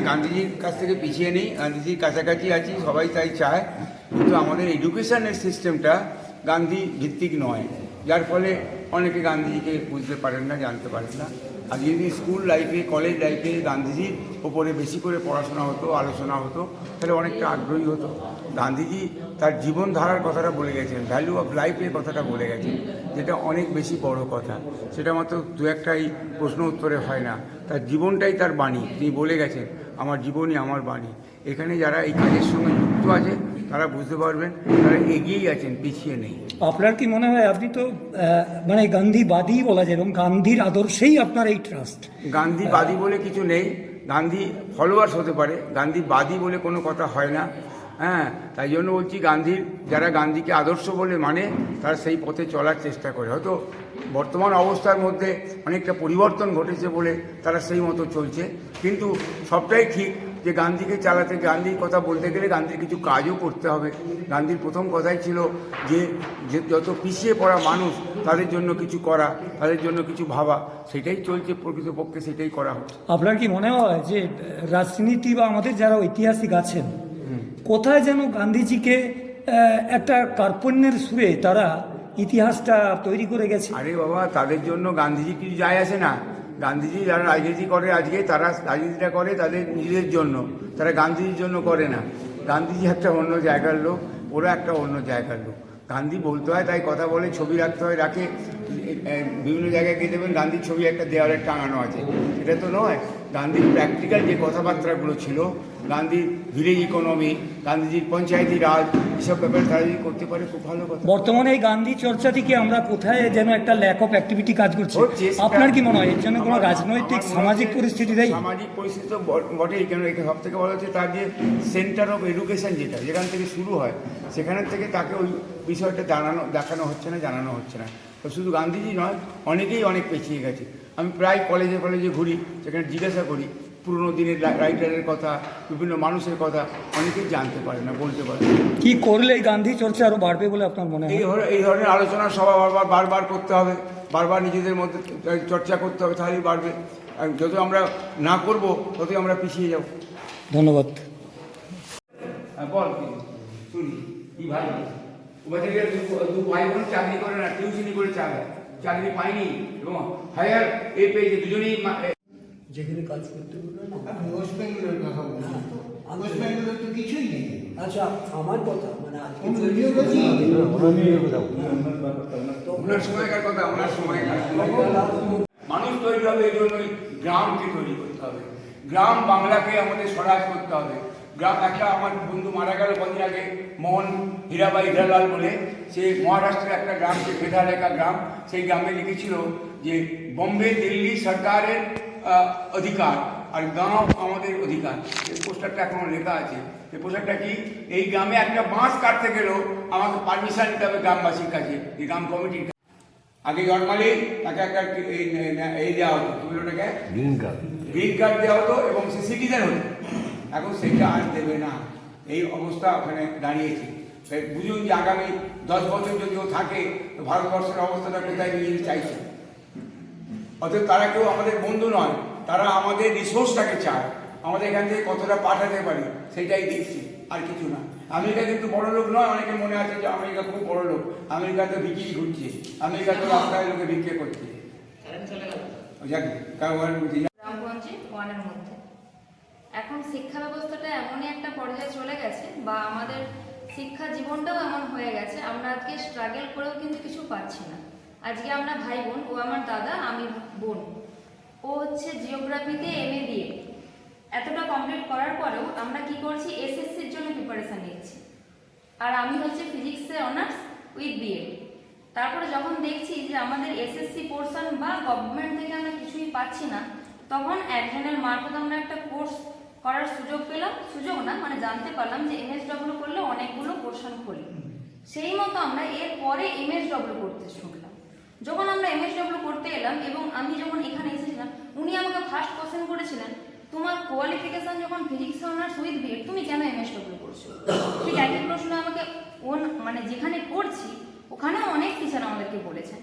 গান্ধীজির কাছ থেকে পিছিয়ে নেই, গান্ধীজির কাছাকাছি আছি, সবাই তাই চায়। কিন্তু আমাদের এডুকেশানের সিস্টেমটা গান্ধী ভিত্তিক নয়। যার ফলে অনেকে গান্ধীজিকে বুঝতে পারেন না, জানতে পারেন না। আর যদি স্কুল লাইফে কলেজ লাইফে গান্ধীজির ওপরে বেশি করে পড়াশোনা হতো, আলোচনা হতো, তাহলে অনেকটা আগ্রহী হতো। গান্ধীজি তার জীবনধারার কথাটা বলে গেছেন ভ্যালু অফ লাইফের কথাটা বলে গেছেন, যেটা অনেক বেশি বড় কথা। সেটা মাত্র দু একটাই প্রশ্ন উত্তরে হয় না। তার জীবনটাই তার বাণী। তিনি বলে গেছেন, আমার জীবনই আমার বাণী। এখানে যারা এই কাজের সঙ্গে যুক্ত আছে তারা বুঝতে পারবেন তারা এগিয়েই আছেন পিছিয়ে নেই। আপনার কি মনে হয় আপনি তো মানে গান্ধীবাদী বলা যায় এবং গান্ধীর আদর্শেই আপনার এই ট্রাস্ট গান্ধীবাদী বলে কিছু নেই গান্ধী ফলোয়ার্স হতে পারে গান্ধীবাদী বলে কোনো কথা হয় না হ্যাঁ তাই জন্য বলছি গান্ধীর যারা গান্ধীকে আদর্শ বলে মানে তারা সেই পথে চলার চেষ্টা করে। হয়তো বর্তমান অবস্থার মধ্যে অনেকটা পরিবর্তন ঘটেছে বলে তারা সেই মতো চলছে কিন্তু সবটাই ঠিক। যে গান্ধীকে চালাতে গান্ধীর কথা বলতে গেলে গান্ধীর কিছু কাজও করতে হবে। গান্ধীর প্রথম কথাই ছিল যে যে যত পিছিয়ে পড়া মানুষ তাদের জন্য কিছু করা তাদের জন্য কিছু ভাবা সেটাই চলছে প্রকৃতপক্ষে সেটাই করা হচ্ছে। আপনার কি মনে হয় যে রাজনীতি বা আমাদের যারা ঐতিহাসিক আছেন কোথায় যেন গান্ধীজিকে একটা কার্পণ্যের সুরে তারা ইতিহাসটা তৈরি করে গেছে? আরে বাবা তাদের জন্য গান্ধীজি কিছু যায় আসে না। গান্ধীজি যারা রাজনীতি করে আজকে, তারা রাজনীতিটা করে তাদের নিজের জন্য। তারা গান্ধীজির জন্য করে না। গান্ধীজি একটা অন্য জায়গার লোক, ওরা একটা অন্য জায়গার লোক। গান্ধী বলতে হয়, তাই কথা বলে ছবি রাখতে হয়, রাখে বিভিন্ন জায়গায় গিয়ে দেবেন গান্ধীর ছবি একটা দেওয়ালে টাঙানো আছে। এটা তো নয়। গান্ধীর প্র্যাকটিক্যাল যে কথাবার্তাগুলো ছিল গান্ধীর ভিলেজ ইকোনমি গান্ধীজির পঞ্চায়েতি রাজ এসব ব্যাপারে তারা যদি করতে পারে খুব ভালো কথা। বর্তমানে এই গান্ধী চর্চা থেকে আমরা কোথায় যেন একটা ল্যাক অফ অ্যাক্টিভিটি কাজ করছে? আপনার কি মনে হয়? এর জন্য কোনো রাজনৈতিক সামাজিক পরিস্থিতি দেয় সামাজিক পরিস্থিতি তো বটেই কেন সব থেকে বলা হচ্ছে তার যে সেন্টার অফ এডুকেশন যেটা যেখান থেকে শুরু হয় সেখানের থেকে তাকে ওই বিষয়টা জানানো দেখানো হচ্ছে না জানানো হচ্ছে না। তো শুধু গান্ধীজি নয় অনেকেই অনেক পেছিয়ে গেছে। আমি প্রায় কলেজে কলেজে ঘুরি সেখানে জিজ্ঞাসা করি পুরোনো দিনের রাইটারের কথা বিভিন্ন মানুষের কথা অনেকেই জানতে পারে না বলতে পারে। কি করলে এই গান্ধী চর্চা আরও বাড়বে বলে আপনার মনে এই হয় ধর- এই ধরনের আলোচনা সভা বারবার বারবার করতে হবে বারবার নিজেদের মধ্যে চর্চা করতে হবে তাহলেই বাড়বে। আর যত আমরা না করব ততই আমরা পিছিয়ে যাব। ধন্যবাদ। হ্যাঁ, বল কি? শুনি কি ভাই? দু- ভাই বোন চাকরি করে না টিউশনি করে চালায় চাকরি পায়নি এবং হায়ার এ পেয়েছে দুজনেই যেখানে কাজ করতে পারবে না। আমি ওয়েস্ট বেঙ্গলের কথা বলছি ওয়েস্ট বেঙ্গলে তো কিছুই নেই। আচ্ছা আমার কথা মানে আজকে আমি ভিডিও করছি ওনার সময়কার কথা ওনার সময়কার মানুষ তৈরি হবে এই জন্যই গ্রামকে তৈরি করতে হবে। গ্রাম বাংলাকে আমাদের স্বরাজ করতে হবে। গ্রাম একটা আমার বন্ধু মারা গেল কদিন আগে মোহন হীরাবাই হীরালাল বলে। সে মহারাষ্ট্রের একটা গ্রামকে ভেদা লেখা গ্রাম। সেই গ্রামে লিখেছিল যে বোম্বে দিল্লি সরকারের আহ, অধিকার। আর গাঁও আমাদের অধিকার। এই পোস্টারটা এখনও লেখা আছে। এই পোস্টারটা কি? এই গ্রামে একটা বাঁশ কাটতে গেলেও আমাকে পারমিশন নিতে হবে গ্রামবাসীর কাছে এই গ্রাম কমিটির আগে জন্মালেই তাকে একটা এই এই দেওয়া হতো। তুমি ওটাকে? গ্রিন কার্ড গ্রিন কার্ড দেওয়া হতো এবং সে সিটিজেন হতো। এখন সেটা আর দেবে না। এই অবস্থা ওখানে দাঁড়িয়েছে। বুঝুন যে আগামী দশ বছর যদি ও থাকে তো ভারতবর্ষের অবস্থাটা কোথায় নিয়ে চাইছে? অতএব তারা কেউ আমাদের বন্ধু নয়, তারা আমাদের রিসোর্সটাকে চায়। আমাদের এখান থেকে কতটা পাঠাতে পারি, সেটাই দেখছি, আর কিছু না। আমেরিকা কিন্তু বড় লোক নয়, অনেকে মনে আছে যে আমেরিকা খুব বড় লোক। আমেরিকা তো বিক্রি ঘুরছে, আমেরিকা তো রাস্তায় লোকে বিক্রি করছে। এখন শিক্ষা ব্যবস্থাটা এমনই একটা পর্যায়ে চলে গেছে, বা আমাদের শিক্ষা জীবনটাও এমন হয়ে গেছে, আমরা আজকে স্ট্রাগল করেও কিন্তু কিছু পাচ্ছি না। আজকে আমরা ভাই বোন, ও আমার দাদা, আমি বোন। ও হচ্ছে জিওগ্রাফিতে এম এ দিয়ে এতটা কমপ্লিট করার পরেও আমরা কি করছি? এসএসসির জন্য প্রিপারেশন নিচ্ছি। আর আমি হচ্ছে ফিজিক্সে অনার্স উইথ বিএ তারপরে যখন দেখছি যে আমাদের এসএসসি পোর্শন বা গভর্নমেন্ট থেকে আমরা কিছুই পাচ্ছি না, তখন একজনের মারফত আমরা একটা কোর্স করার সুযোগ পেলাম। সুযোগ না মানে জানতে পারলাম যে এমএসডব্লিউ করলে অনেকগুলো পোর্শন খোলে সেই মতো আমরা এর পরে এমএসডব্লিউ করতে শুনলাম। যখন আমরা এমএসডব্লিউ করতে এলাম এবং আমি যখন এখানে এসেছিলাম, উনি আমাকে ফার্স্ট কোশ্চেন করেছিলেন, তোমার কোয়ালিফিকেশন যখন ফিজিক্স অনার্স উইথ বিএড তুমি কেন এমএসডব্লিউ করছ? ঠিক একই প্রশ্ন আমাকে ওন মানে যেখানে করছি ওখানে অনেক টিচার আমাদেরকে বলেছেন।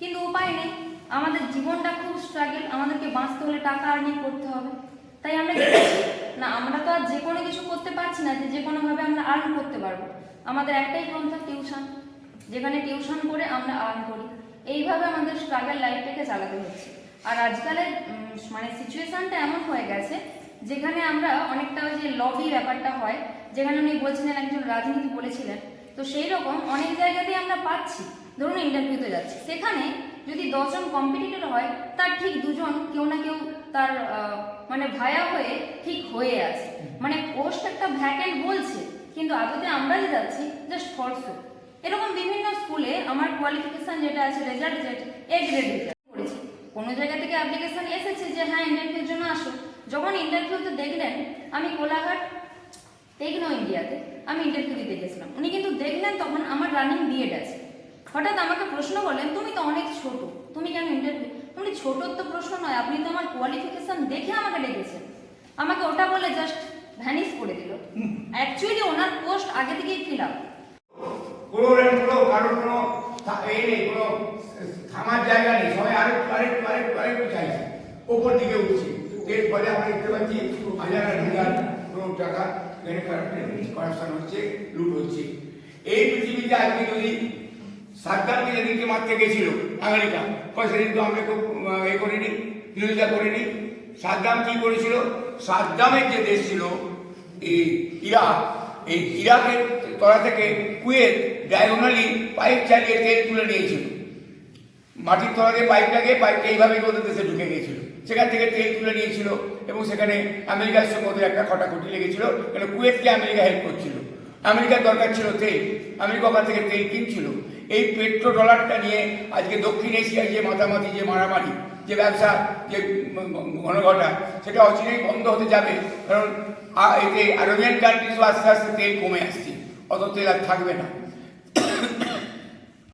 কিন্তু উপায় নেই, আমাদের জীবনটা খুব স্ট্রাগল আমাদেরকে বাঁচতে হলে টাকা আর্নিং করতে হবে। তাই আমরা কি করছি? যে কোনো কিছু করতে পারছি না, যে যে কোনোভাবে আমরা আর্ন করতে পারব। আমাদের একটাই পন্থা টিউশন যেখানে টিউশন করে আমরা আর্ন করি। এইভাবে আমাদের স্ট্রাগল লাইফটাকে চালাতে হচ্ছে। আর আজকালের মানে সিচুয়েশনটা এমন হয়ে গেছে, যেখানে আমরা অনেকটা ওই যে লবি ব্যাপারটা হয়, যেখানে উনি বলছিলেন, একজন রাজনীতি বলেছিলেন, তো সেই রকম অনেক জায়গাতেই আমরা পাচ্ছি। ধরুন ইন্টারভিউতে যাচ্ছি। সেখানে যদি দশজন কম্পিটিটর হয়, তার ঠিক দুজন কেউ না কেউ তার মানে ভায়া হয়ে ঠিক হয়ে আছে। মানে পোস্ট একটা ভ্যাকেন্ট বলছে, কিন্তু আদতে আমরা যে যাচ্ছি জাস্ট ফলস এরকম বিভিন্ন স্কুলে আমার কোয়ালিফিকেশন যেটা আছে রেজাল্ট যেটা এ গ্রেড করেছি। কোনো জায়গা থেকে অ্যাপ্লিকেশন এসেছে যে হ্যাঁ ইন্টারভিউর জন্য আসো। যখন ইন্টারভিউতে দেখলেন আমি কোলাঘাট টেকনো ইন্ডিয়াতে আমি ইন্টারভিউ দিতে গেছিলাম। উনি কিন্তু দেখলেন তখন আমার রানিং বিএড আছে। হঠাৎ আমাকে প্রশ্ন করলেন তুমি তো অনেক ছোট তুমি কেন ইন্টারভিউ তুমি ছোটোর তো প্রশ্ন নয় আপনি তো আমার কোয়ালিফিকেশন দেখে আমাকে ডেকেছেন। আমাকে ওটা বলে জাস্ট ভ্যানিশ করে দিল। অ্যাকচুয়ালি ওনার পোস্ট আগে থেকেই ফিল আপ কোনো কোনো কারোর কোনো এই নেই, কোনো থামার জায়গা নেই। সবাই আরেকটু আরেকটু আরেকটু আরেকটু চাইছে। ওপর দিকে উঠছে। এর ফলে আমরা দেখতে পাচ্ছি হাজার হাজার কোনো টাকা করাপশন হচ্ছে, লুট হচ্ছে। এই পৃথিবীতে আজকে যদি সাদ্দামকে যেদিনকে মারতে গেছিল আমেরিকা, কয় সেদিন তো আমরা খুব এ করিনি বিরোধিতা করিনি। সাদ্দাম কি করেছিল? সাদ্দামের যে দেশ ছিল, এই ইরাক এই ইরাকের তলা থেকে কুয়েত ডায়গোনালি পাইপ চালিয়ে তেল তুলে নিয়েছিল। মাটির তলা দিয়ে পাইপটাকে, পাইপটা এইভাবে ওদের দেশে ঢুকে গিয়েছিল। সেখান থেকে তেল তুলে নিয়েছিল এবং সেখানে আমেরিকার সঙ্গে ওদের একটা খটাখটি লেগেছিল, কেন কুয়েতকে আমেরিকা হেল্প করছিল। আমেরিকার দরকার ছিল তেল। আমেরিকা ওখান থেকে তেল কিনছিল। এই পেট্রো ডলারটা নিয়ে আজকে দক্ষিণ এশিয়ায় যে মাতামাতি, যে মারামারি যে ব্যবসা, যে ঘনঘটা সেটা অচিরেই বন্ধ হতে যাবে। কারণ এতে আরবিয়ান কান্ট্রিজও আস্তে আস্তে তেল কমে আসছে, অত তেল আর থাকবে না।